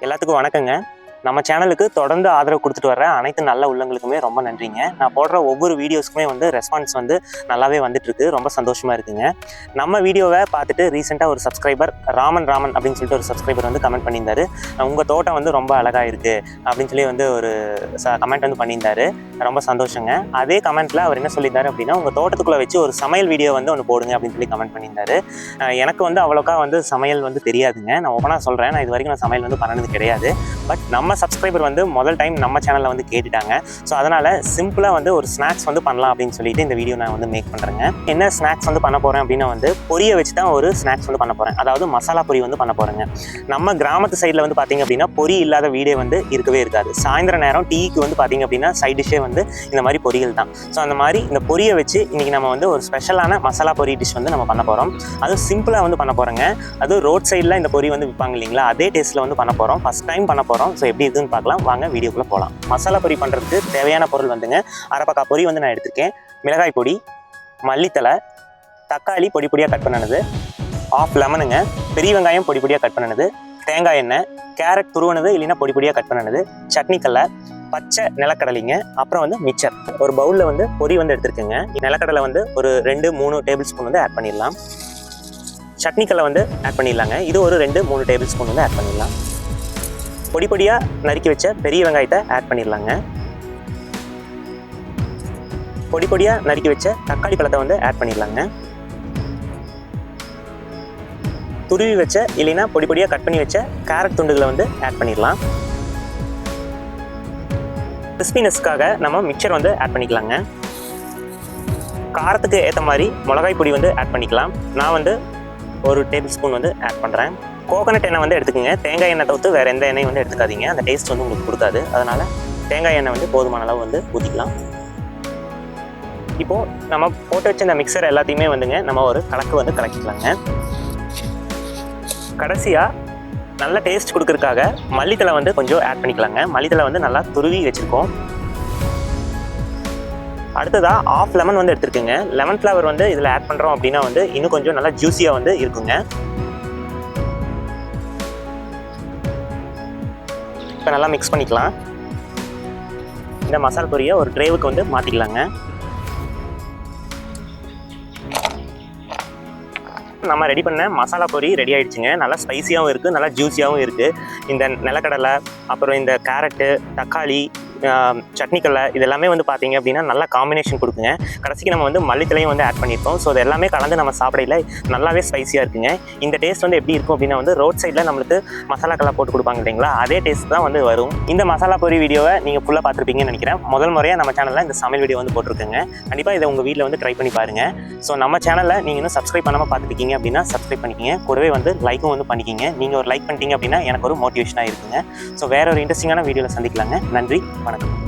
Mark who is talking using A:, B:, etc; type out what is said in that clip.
A: எல்லாத்துக்கும் வணக்கங்க. நம்ம சேனலுக்கு தொடர்ந்து ஆதரவு கொடுத்துட்டு வர்ற அனைத்து நல்ல உள்ளங்களுக்குமே ரொம்ப நன்றிங்க. நான் போடுற ஒவ்வொரு வீடியோஸ்க்குமே வந்து ரெஸ்பான்ஸ் வந்து நல்லாவே வந்துட்டுருக்கு. ரொம்ப சந்தோஷமாக இருக்குங்க. நம்ம வீடியோவை பார்த்துட்டு ரீசெண்டாக ஒரு சப்ஸ்கிரைபர் ராமன் ராமன் அப்படின்னு சொல்லிட்டு ஒரு சப்ஸ்கிரைபர் வந்து கமெண்ட் பண்ணியிருந்தாரு. உங்கள் தோட்டம் வந்து ரொம்ப அழகாக இருக்குது அப்படின்னு சொல்லி வந்து ஒரு கமெண்ட் வந்து பண்ணியிருந்தாரு. ரொம்ப சந்தோஷங்க. அதே கமெண்ட்டில் அவர் என்ன சொல்லியிருந்தாரு அப்படின்னா உங்கள் தோட்டத்துக்குள்ளே வச்சு ஒரு சமையல் வீடியோ வந்து ஒன்று போடுங்க அப்படின்னு சொல்லி கமெண்ட் பண்ணியிருந்தாரு. எனக்கு வந்து அவ்வளோக்கா வந்து சமையல் வந்து தெரியாதுங்க. நான் ஓப்பனாக சொல்கிறேன் நான் இது வரைக்கும் நான் சமையல் வந்து பண்ணது கிடையாது. பட் நம்ம சப்ஸ்கிரைபர் வந்து முதல் டைம் நம்ம சேனலில் வந்து கேட்டுட்டாங்க. ஸோ அதனால் சிம்பிளாக வந்து ஒரு ஸ்நாக்ஸ் வந்து பண்ணலாம் அப்படின்னு சொல்லிட்டு இந்த வீடியோ நான் வந்து மேக் பண்ணுறேங்க என்ன ஸ்நாக்ஸ் வந்து பண்ண போகிறேன் அப்படின்னா வந்து பொரியை வச்சு தான் ஒரு ஸ்நாக்ஸ் வந்து பண்ண போகிறேன் அதாவது மசாலா பொரி வந்து பண்ண போகிறேங்க நம்ம கிராமத்து சைடில் வந்து பார்த்தீங்க அப்படின்னா பொரி இல்லாத வீடே வந்து இருக்கவே இருக்காது. சாயந்தர நேரம் டீக்கு வந்து பார்த்தீங்க அப்படின்னா சைட் டிஷ்ஷே வந்து இந்த மாதிரி பொரியல் தான். ஸோ அந்த மாதிரி இந்த பொரியை வச்சு இன்றைக்கி நம்ம வந்து ஒரு ஸ்பெஷலான மசாலா பொரி டிஷ் வந்து நம்ம பண்ண போகிறோம் அதுவும் சிம்பிளாக வந்து பண்ண போகிறோங்க அதுவும் ரோட் சைடில் இந்த பொரி வந்து விற்பாங்க இல்லைங்களா? அதே டேஸ்ட்டில் வந்து பண்ண போகிறோம் ஃபஸ்ட் டைம் பண்ண போகிறோம் ஸோ எப்படி இருக்குன்னு பார்க்கலாம். வாங்க வீடியோக்குள்ளே போகலாம் மசாலா பொரி பண்ணுறதுக்கு தேவையான பொருள் வந்துங்க. அரைப்பக்கா பொரி வந்து நான் எடுத்திருக்கேன். மிளகாய் பொடி மல்லித்தலை தக்காளி பொடி பொடியாக கட் பண்ணினது. ஆஃப் லெமனுங்க பெரிய வெங்காயம் பொடி பொடியாக கட் பண்ணினது. தேங்காய் எண்ணெய் கேரட் துருவனது இல்லைன்னா பொடி பொடியாக கட் பண்ணினது. சட்னிக்கடலை பச்சை நிலக்கடலைங்க. அப்புறம் வந்து மிச்சர். ஒரு பவுலில் வந்து பொரி வந்து எடுத்துருக்கேங்க. நிலக்கடலை வந்து ஒரு ரெண்டு மூணு டேபிள் ஸ்பூன் வந்து ஆட் பண்ணிடலாம். சட்னி கடலை வந்து ஆட் பண்ணிடலாங்க. இது ஒரு ரெண்டு மூணு டேபிள் ஸ்பூன் வந்து ஆட் பண்ணிடலாம். பொடி பொடியாக நறுக்கி வச்ச பெரிய வெங்காயத்தை ஆட் பண்ணிடலாங்க. பொடி பொடியாக நறுக்கி வச்ச தக்காளி பழத்தை வந்து ஆட் பண்ணிடலாங்க. துருவி வச்ச இல்லைன்னா பொடி பொடியாக கட் பண்ணி வச்ச கேரட் துண்டுகளை வந்து ஆட் பண்ணிடலாம். கிறிஸ்பினஸ்க்காக நம்ம மிக்சர் வந்து ஆட் பண்ணிக்கலாங்க. காரத்துக்கு ஏற்ற மாதிரி மிளகாய் பொடி வந்து ஆட் பண்ணிக்கலாம். நான் வந்து ஒரு டேபிள் ஸ்பூன் வந்து ஆட் பண்ணுறேன் கோகனட் எண்ணெய் வந்து எடுத்துக்கோங்க. தேங்காய் எண்ணெய் தவிர்த்து வேறு எந்த எண்ணெயும் வந்து எடுத்துக்காதீங்க. அந்த டேஸ்ட் வந்து உங்களுக்கு கொடுக்காது. அதனால் தேங்காய் எண்ணெய் வந்து போதுமான அளவு வந்து ஊற்றிக்கலாம் இப்போது நம்ம போட்டு வச்ச இந்த மிக்சர் எல்லாத்தையுமே வந்துங்க நம்ம ஒரு கலக்கு வந்து கலக்கிக்கலாங்க. கடைசியாக நல்ல டேஸ்ட் கொடுக்கறதுக்காக மல்லித்தலை வந்து கொஞ்சம் ஆட் பண்ணிக்கலாங்க. மல்லித்தலை வந்து நல்லா துருவி வச்சுருக்கோம். அடுத்ததா ஆஃப் லெமன் வந்து எடுத்துருக்குங்க. லெமன் ஃப்ளவர் வந்து இதில் ஆட் பண்ணுறோம் அப்படின்னா வந்து இன்னும் கொஞ்சம் நல்லா ஜூஸியாக வந்து இருக்குங்க. இப்போ நல்லா மிக்ஸ் பண்ணிக்கலாம். இந்த மசாலா பொரியை ஒரு ட்ரேவுக்கு வந்து மாற்றிக்கலாங்க நம்ம ரெடி பண்ண மசாலா பொரி ரெடி ஆயிடுச்சுங்க. நல்லா ஸ்பைசியாகவும் இருக்குது நல்லா ஜூஸியாகவும் இருக்குது இந்த நிலக்கடலை அப்புறம் இந்த கேரட்டு தக்காளி சட்னி கடலை இது எல்லாமே வந்து பார்த்தீங்க அப்படின்னா நல்லா காம்பினேஷன் கொடுக்குங்க. கடைசிக்கு நம்ம வந்து மல்லித்தலையும் வந்து ஆட் பண்ணியிருக்கோம். ஸோ அது எல்லாமே கலந்து நம்ம சாப்பிடையில நல்லாவே ஸ்பைசியாக இருக்குங்க. இந்த டேஸ்ட் வந்து எப்படி இருக்கும் அப்படின்னா வந்து ரோட் சைடில் நம்மளுக்கு மசாலாக்கெல்லாம் போட்டு கொடுப்பாங்க இல்லைங்களா? அதே டேஸ்ட் தான் வந்து வரும். இந்த மசாலா பொரி வீடியோவை நீங்கள் ஃபுல்லாக பார்த்துருப்பீங்கன்னு நினைக்கிறேன். முதல் முறையாக நம்ம சேனலில் இந்த சமையல் வீடியோ வந்து போட்டிருக்கேங்க. கண்டிப்பாக இதை உங்கள் வீட்டில் வந்து ட்ரை பண்ணி பாருங்கள் ஸோ நம்ம சேனலில் நீங்கள் இன்னும் சப்ஸ்கிரைப் பண்ணாமல் பார்த்துருக்கீங்க அப்படின்னா சப்ஸ்கிரைப் பண்ணிக்கிங்க. கூடவே வந்து லைக்கும் வந்து பண்ணிக்கிங்க. நீங்கள் ஒரு லைக் பண்ணிட்டீங்க அப்படின்னா எனக்கு ஒரு மோட்டிவேஷனாக இருக்குங்க. ஸோ வேற ஒரு இன்ட்ரெஸ்டிங்கான வீடியோவில் சந்திக்கலாங்க. நன்றி வணக்கம்